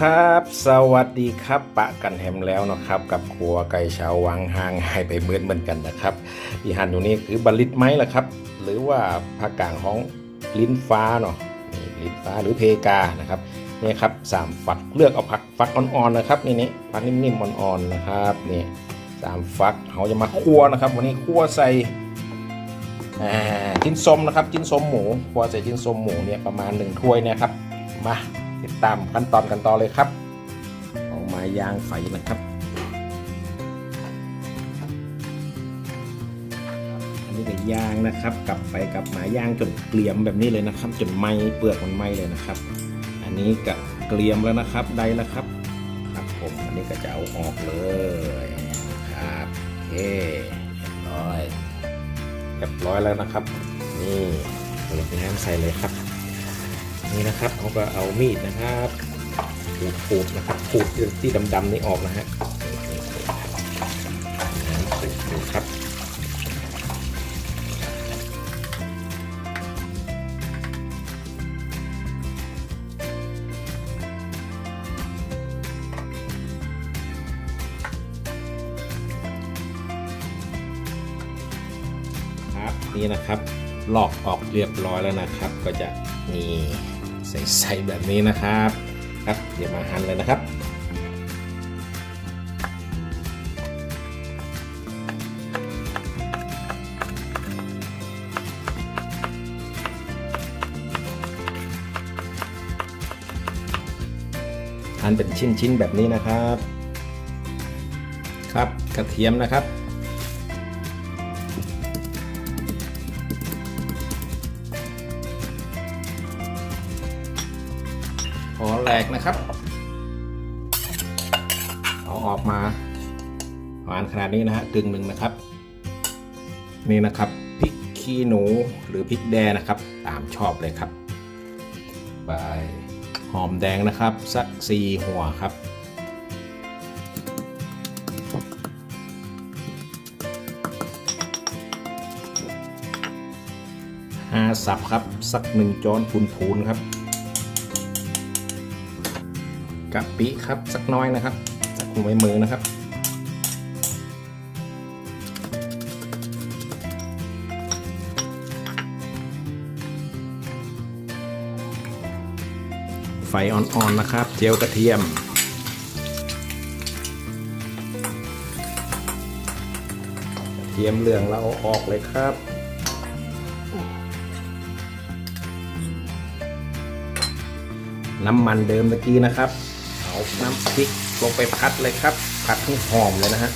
ครับ สวัสดีครับ ปะกันแฮมแล้วนะครับ กับครัวไก่ชาววังห่างหายไปเหมือนเหมือนกันนะครับที่หันอยู่นี่คือบลิตไม้ละครับ หรือว่าภาคกางของลิ้นฟ้าเนาะนี่ลิ้นฟ้าหรือเพกานะครับนี่ครับสามฝักเลือกเอาผักฝักอ่อนๆนะครับนี่นี่ฝักนิ่มๆอ่อนๆนะครับนี่สามฝักเขาจะมาคั่วนะครับ วันนี้คั่วใส่จิ้นส้มนะครับจิ้นส้มหมูคั่วใส่จิ้นส้มหมูเนี่ยประมาณหนึ่งถ้วยนี่ยครับมา ติดตามขั้นตอนกันต่อเลยครับ เอามายางไฟนะครับ อันนี้ก็ยางนะครับ กลับไปกลับมายางจนเกลี่ยมแบบนี้เลยนะครับ จนไหมเปลือกมันไหมเลยนะครับ อันนี้ก็เกลี่ยมแล้วนะครับ ได้แล้วครับ ครับผมอันนี้ก็จะเอาออกเลยครับโอเคเรียบร้อยเรียบร้อยแล้วนะครับ นี่เปิดน้ำใส่เลยครับ นี่นะครับเขาก็เอามีดนะครับขูดขูดนะครับขูดที่ดำๆนี่ออกนะฮะนี่ขูดๆครับครับนี่นะครับลอกออกเรียบร้อยแล้วนะครับ ก็จะมี ใส่ๆแบบนี้นะครับครับเดี๋ยวมาหั่นเลยนะครับหั่นเป็นชิ้นๆแบบนี้นะครับ ครับกระเทียมนะครับ กนะครับ เอาออกมาประมาณขนาดนี้นะฮะกึ่งหนึ่งนะครับ นี่นะครับพริกขี้หนูหรือพริกแดงนะครับ ตามชอบเลยครับไปหอมแดงนะครับ สักสี่หัวครับห้าสับครับ สักหนึ่งจอนพูนๆครับ กะปิครับสักน้อยนะครับสักหัวมือนะครับ ไฟอ่อนๆนะครับ เจียวกระเทียมกระเทียมเหลืองเราเอาออกเลยครับ น้ำมันเดิมเมื่อกี้นะครับ เอาน้ำพริกลงไปพัดเลยครับพัดให้หอมเลยนะฮะ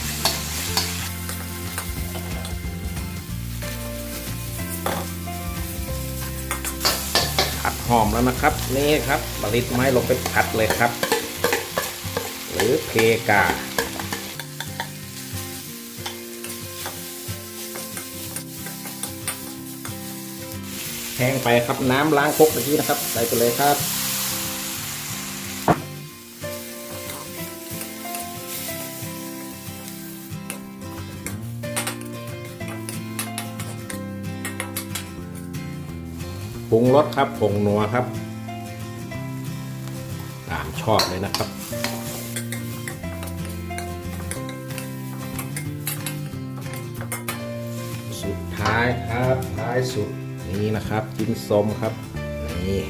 ผัดหอมแล้วนะครับ นี่ครับบริตไม้ลงไปผัดเลยครับ หรือเพกาแห้งไปครับน้ำล้างครกเมื่อกี้นะครับ ใส่ไปเลยครับ ปรุงรสครับผงนัวครับ ตามชอบเลยนะครับ สุดท้ายครับท้ายสุดนี่นะครับจิ้นส้มครับนี่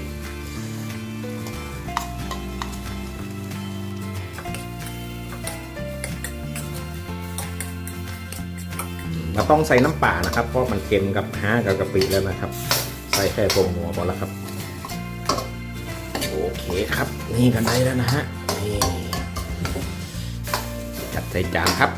เราต้องใส่น้ำป่านะครับ เพราะมันเค็มกับห้ากับกะปิแล้วนะครับ ใส่แค่ผงหัวพอแล้วครับ โอเคครับ นี่กันได้แล้วนะฮะ นี่จัดใส่จานครับ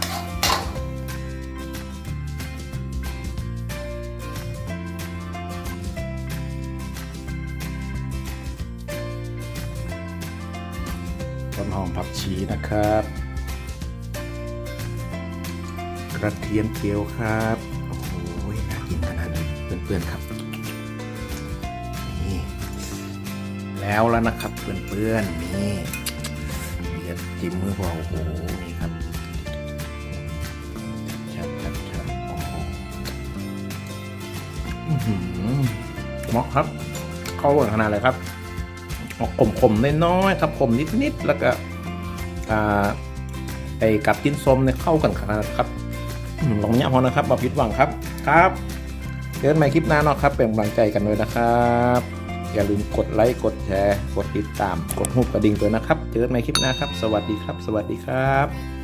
ต้นหอมผักชีนะครับ กระเทียมเจียวครับ โอ้โหน่ากินขนาดนี้เพื่อนๆครับ แล้วแล้วนะครับ เพื่อนๆนี่เดี๋ยวจิ้มมือพอโอ้โหนี่ครับชัดชัดชัดโอ้โหอื้อหือเหมาะครับ เข้าเวิร์ขนาดเลยครับออกขมๆน้อยๆครับขมนิดๆแล้วก็อ่าไอ้กับจิ้นส้มเนี่ยเข้ากันขนาดครับลองเนี้ยพอนะครับมาผิดหวังครับครับเจอกันใหม่คลิปหน้าเนาะครับ เป็นกำลังใจกันด้วยนะครับ อย่าลืมกดไลค์ กดแชร์ กดติดตาม กดหูกระดิ่งด้วยนะครับ เจอกันใหม่คลิปหน้าครับ สวัสดีครับ สวัสดีครับ